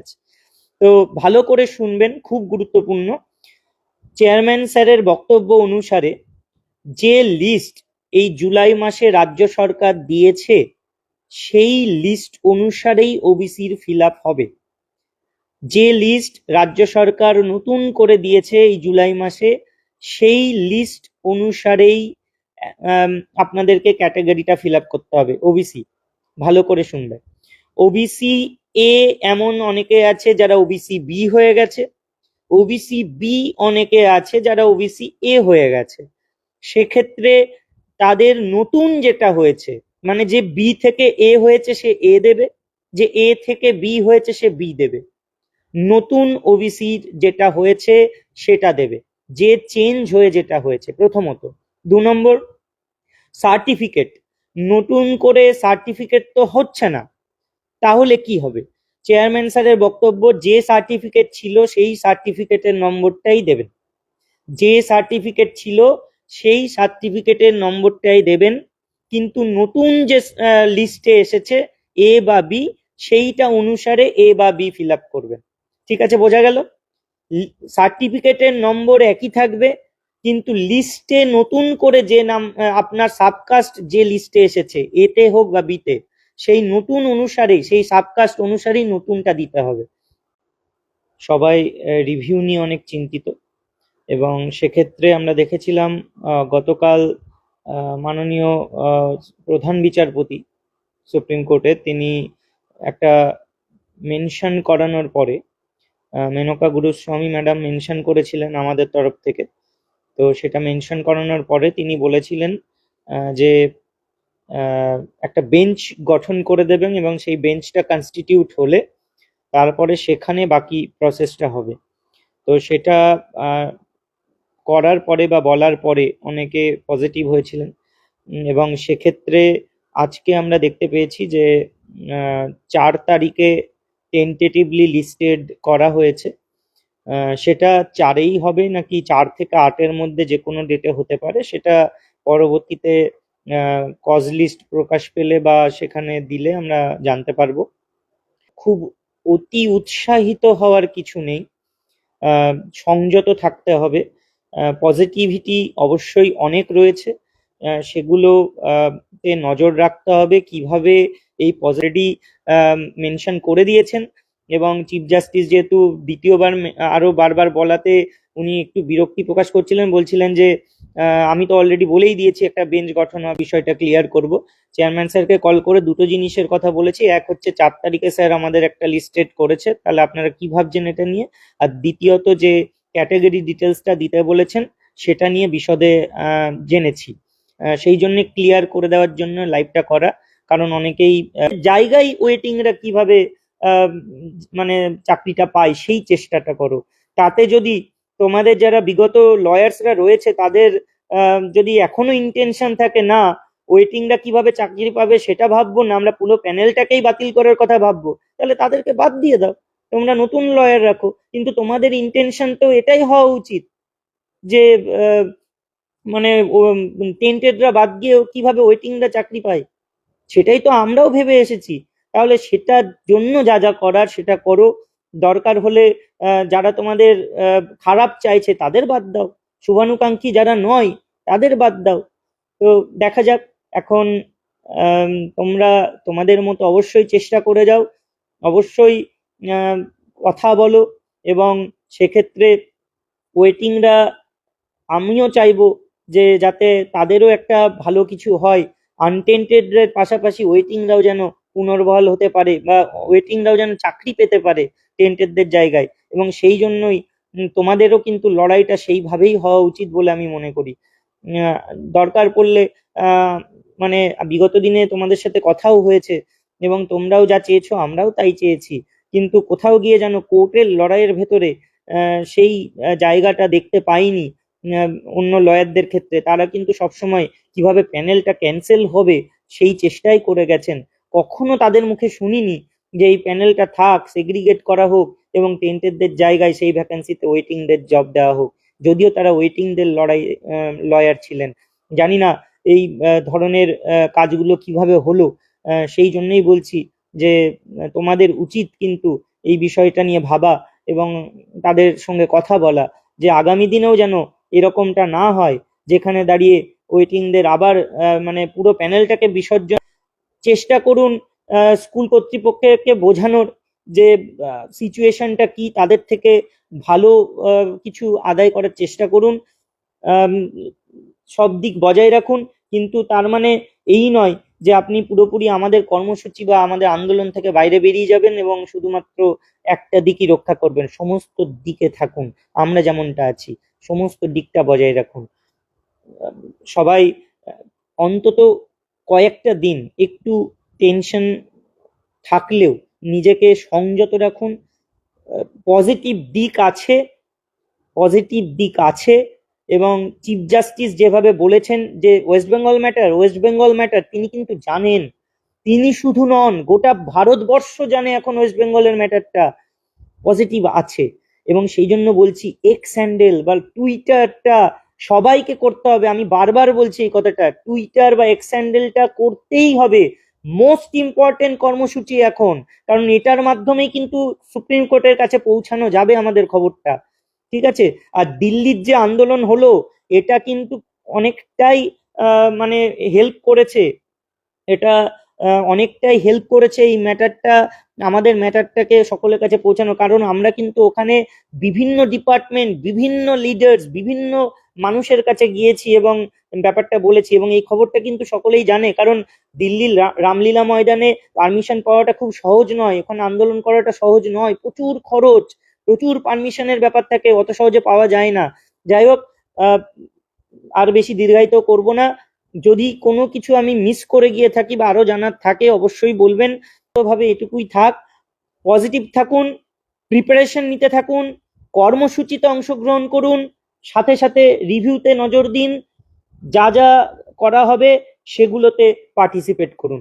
আছে। তো ভালো করে শুনবেন, খুব গুরুত্বপূর্ণ। চেয়ারম্যান স্যারের বক্তব্য অনুসারে, যে লিস্ট এই জুলাই মাসে রাজ্য সরকার দিয়েছে, সেই লিস্ট অনুসারেই ওবিসির ফিল হবে। যে লিস্ট রাজ্য সরকার নতুন করে দিয়েছে এই জুলাই মাসে, সেই লিস্ট অনুসারেই আপনাদেরকে ক্যাটাগরিটা ফিল করতে হবে ওবিসি ভালো করে শুনবে ওবিসি এ এমন অনেকে আছে যারা ওবিসি বি হয়ে গেছে। ওবিসি বি অনেকে আছে যারা ওবিসি এ হয়ে গেছে। সেক্ষেত্রে তাদের নতুন যেটা হয়েছে মানে যে বি থেকে এ হয়েছে সে এ দেবে, যে এ থেকে বি হয়েছে সে বি দেবে। নতুন ওবিসির যেটা হয়েছে সেটা দেবে। যে চেঞ্জ হয়ে যেটা হয়েছে, প্রথমত। দু নম্বর সার্টিফিকেট নতুন করে সার্টিফিকেট তো হচ্ছে না। তাহলে কি হবে? চেয়ারম্যান স্যারের বক্তব্য, যে সার্টিফিকেট ছিল সেই সার্টিফিকেটের নম্বরটাই দেবেন। যে সার্টিফিকেট ছিল সেই সার্টিফিকেটের নম্বরটাই দেবেন। কিন্তু নতুন যে লিস্টে এসেছে এ বা বি সেইটা অনুসারে এ বা বি ফিল আপ করবেন। ঠিক আছে, বোঝা গেল? সার্টিফিকেটের নম্বর একই থাকবে, কিন্তু লিস্টে নতুন করে যে নাম আপনার সাবকাস্ট যে লিস্টে এসেছে এতে হোক বা বিতে সেই নতুন অনুসারেই সেই সাবকাস্ট অনুসারেই নতুনটা দিতে হবে। সবাই রিভিউ নিয়ে অনেক চিন্তিত। এবং সেক্ষেত্রে আমরা দেখেছিলাম গতকাল মাননীয় প্রধান বিচারপতি সুপ্রিম কোর্টে তিনি একটা মেনশন করানোর পরে মেনকা গুরুস্বামী ম্যাডাম মেনশন করেছিলেন আমাদের তরফ থেকে। তো সেটা মেনশন করানোর পরে তিনি বলেছিলেন যে একটা বেঞ্চ গঠন করে দেবেন এবং সেই বেঞ্চটা কনস্টিটিউট হলে তারপরে সেখানে বাকি প্রসেসটা হবে। তো সেটা করার পরে বা বলার পরে অনেকে পজিটিভ হয়েছিলেন। এবং সেক্ষেত্রে আজকে আমরা দেখতে পেয়েছি যে চার তারিখে টেন্টেটিভলি লিস্টেড করা হয়েছে। সেটা চারেই হবে নাকি চার থেকে আটের মধ্যে যে কোনো ডেটে হতে পারে, সেটা পরবর্তীতে কজ লিস্ট প্রকাশ পেলে বা সেখানে দিলে আমরা জানতে পারব। খুব অতি উৎসাহিত হওয়ার কিছু নেই। সংযত থাকতে হবে। পজিটিভিটি অবশ্যই অনেক রয়েছে। সেগুলো তে নজর রাখতে হবে কীভাবে এই পজিটিভ মেনশন করে দিয়েছেন। এবং চিফ জাস্টিস যেহেতু দ্বিতীয়বার মে- আরও বারবার বলাতে উনি একটু বিরক্তি প্রকাশ করছিলেন, বলছিলেন যে আমি তো অলরেডি বলেই দিয়েছি একটা বেঞ্চ গঠন হওয়া বিষয়টা ক্লিয়ার করব। চেয়ারম্যান স্যারকে কল করে দুটো জিনিসের কথা বলেছি। এক হচ্ছে চার তারিখে স্যার আমাদের একটা লিস্টেড করেছে। তাহলে আপনারা কি ভাবছেন এটা নিয়ে? আর দ্বিতীয়ত যে ক্যাটাগরি ডিটেলসটা দিতে বলেছেন, সেটা নিয়ে বিশদে জেনেছি। সেই জন্য ক্লিয়ার করে দেওয়ার জন্য লাইভটা করা। কারণ অনেকেই জায়গায় ওয়েটিংরা কীভাবে মানে চাকরিটা পায়, সেই চেষ্টাটা করো। তাতে যদি তোমাদের যারা বিগত লয়ার্সরা রয়েছে, তাদের যদি এখনও ইন্টেনশন থাকে, না ওয়েটিংরা কীভাবে চাকরি পাবে সেটা ভাববো না, আমরা পুরো প্যানেলটাকেই বাতিল করার কথা ভাববো, তাহলে তাদেরকে বাদ দিয়ে দাও। তোমরা নতুন লয়ার রাখো, কিন্তু তোমাদের ইন্টেনশন তো এটাই হওয়া উচিত যে মানে টেন্টেডরা বাদ গিয়েও কীভাবে ওয়েটিংরা চাকরি পায়। সেটাই তো আমরাও ভেবে এসেছি। তাহলে সেটার জন্য যা যা করার সেটা করো। দরকার হলে যারা তোমাদের খারাপ চাইছে তাদের বাদ দাও। শুভানুকাঙ্ক্ষী যারা নয়, তাদের বাদ দাও। তো দেখা যাক, এখন তোমরা তোমাদের মতো অবশ্যই চেষ্টা করে যাও। অবশ্যই কথা বলো এবং সেক্ষেত্রে ওয়েটিংরা আমিও চাইব যে যাতে তাদেরও একটা ভালো কিছু হয়। আনটেন্টেডের পাশাপাশি ওয়েটিংরাও যেন পুনর্বহাল হতে পারে বা ওয়েটিংরাও যেন চাকরি পেতে পারে টেন্টেডদের জায়গায় এবং সেই জন্যই তোমাদেরও কিন্তু লড়াইটা সেইভাবেই হওয়া উচিত বলে আমি মনে করি। দরকার পড়লে মানে বিগত দিনে তোমাদের সাথে কথাও হয়েছে এবং তোমরাও যা চেয়েছো আমরাও তাই চেয়েছি। কিন্তু কোথাও গিয়ে যেন কোর্টের লড়াইয়ের ভেতরে সেই জায়গাটা দেখতে পাইনি অন্য লয়ারদের ক্ষেত্রে। তারা কিন্তু সবসময় কীভাবে প্যানেলটা ক্যান্সেল হবে সেই চেষ্টাই করে গেছেন। কখনো তাদের মুখে শুনিনি যে এই প্যানেলটা থাক সেগ্রিগেট করা হোক এবং টেন্টেডদের জায়গায় সেই ভ্যাকেন্সিতে ওয়েটিংদের জব দেওয়া হোক। যদিও তারা ওয়েটিংদের লড়াই লয়ার ছিলেন। জানি না এই ধরনের কাজগুলো কীভাবে হলো। সেই জন্যই বলছি যে তোমাদের উচিত কিন্তু এই বিষয়টা নিয়ে ভাবা এবং তাদের সঙ্গে কথা বলা যে আগামী দিনেও যেন এরকমটা না হয়, যেখানে দাঁড়িয়ে ওয়েটিংদের আবার মানে পুরো প্যানেলটাকে বিসর্জন চেষ্টা করুন স্কুল কর্তৃপক্ষকে বোঝানোর যে সিচুয়েশনটা কি, তাদের থেকে ভালো কিছু আদায় করার চেষ্টা করুন। সব দিক বজায় রাখুন, কিন্তু তার মানে এই নয় যে, আপনি পুরোপুরি আমাদের কর্মসূচি বা আমাদের আন্দোলন থেকে বাইরে বেরিয়ে যাবেন এবং শুধুমাত্র একটা দিকই রক্ষা করবেন, সমস্ত দিকে থাকুন, আমরা যেমনটা আছি, সমস্ত দিকটা বজায় রাখুন। সবাই অন্তত কয়েকটা দিন একটু টেনশন থাকলেও নিজেকে সংযত রাখুন পজিটিভ দিক আছে পজিটিভ দিক আছে এবং চিফ জাস্টিস যেভাবে বলেছেন যে West Bengal matter West Bengal matter তিনি কিন্তু জানেন। তিনি শুধু নন, গোটা ভারতবর্ষ জানে এখন ওয়েস্ট বেঙ্গলের ম্যাটারটা পজিটিভ আছে। এবং সেই জন্য বলছি এক্স হ্যান্ডেল বা টুইটারটা সবাইকে করতে হবে। আমি বারবার বলছি এই কথাটা টুইটার বা এক্স হ্যান্ডেলটা করতেই হবে। মোস্ট ইম্পর্টেন্ট কর্মসূচি এখন। কারণ এটার মাধ্যমেই কিন্তু সুপ্রিম কোর্টের কাছে পৌঁছানো যাবে আমাদের খবরটা। ঠিক আছে? আর দিল্লির যে আন্দোলন হলো, এটা কিন্তু অনেকটাই মানে হেল্প করেছে। এটা অনেকটাই হেল্প করেছে এই ম্যাটারটা আমাদের ম্যাটারটাকে সকলের কাছে পৌঁছানো। কারণ আমরা কিন্তু ওখানে বিভিন্ন ডিপার্টমেন্ট বিভিন্ন লিডার্স বিভিন্ন মানুষের কাছে গিয়েছি এবং ব্যাপারটা বলেছি এবং এই খবরটা কিন্তু সকলেই জানে। কারণ দিল্লির রামলীলা ময়দানে পারমিশন পাওয়াটা খুব সহজ নয়। ওখানে আন্দোলন করাটা সহজ নয়। প্রচুর খরচ, প্রচুর পারমিশনের ব্যাপার থাকে, অত সহজে পাওয়া যায় না। যাই হোক আর বেশি দীর্ঘায়িত করব না। যদি কোনো কিছু আমি মিস করে গিয়ে থাকি বা আরও জানার থাকে, অবশ্যই বলবেন। ভাবে এটুকুই থাক। পজিটিভ থাকুন প্রিপারেশন নিতে থাকুন, কর্মসূচিতে অংশগ্রহণ করুন। সাথে সাথে রিভিউতে নজর দিন যা যা করা হবে সেগুলোতে পার্টিসিপেট করুন।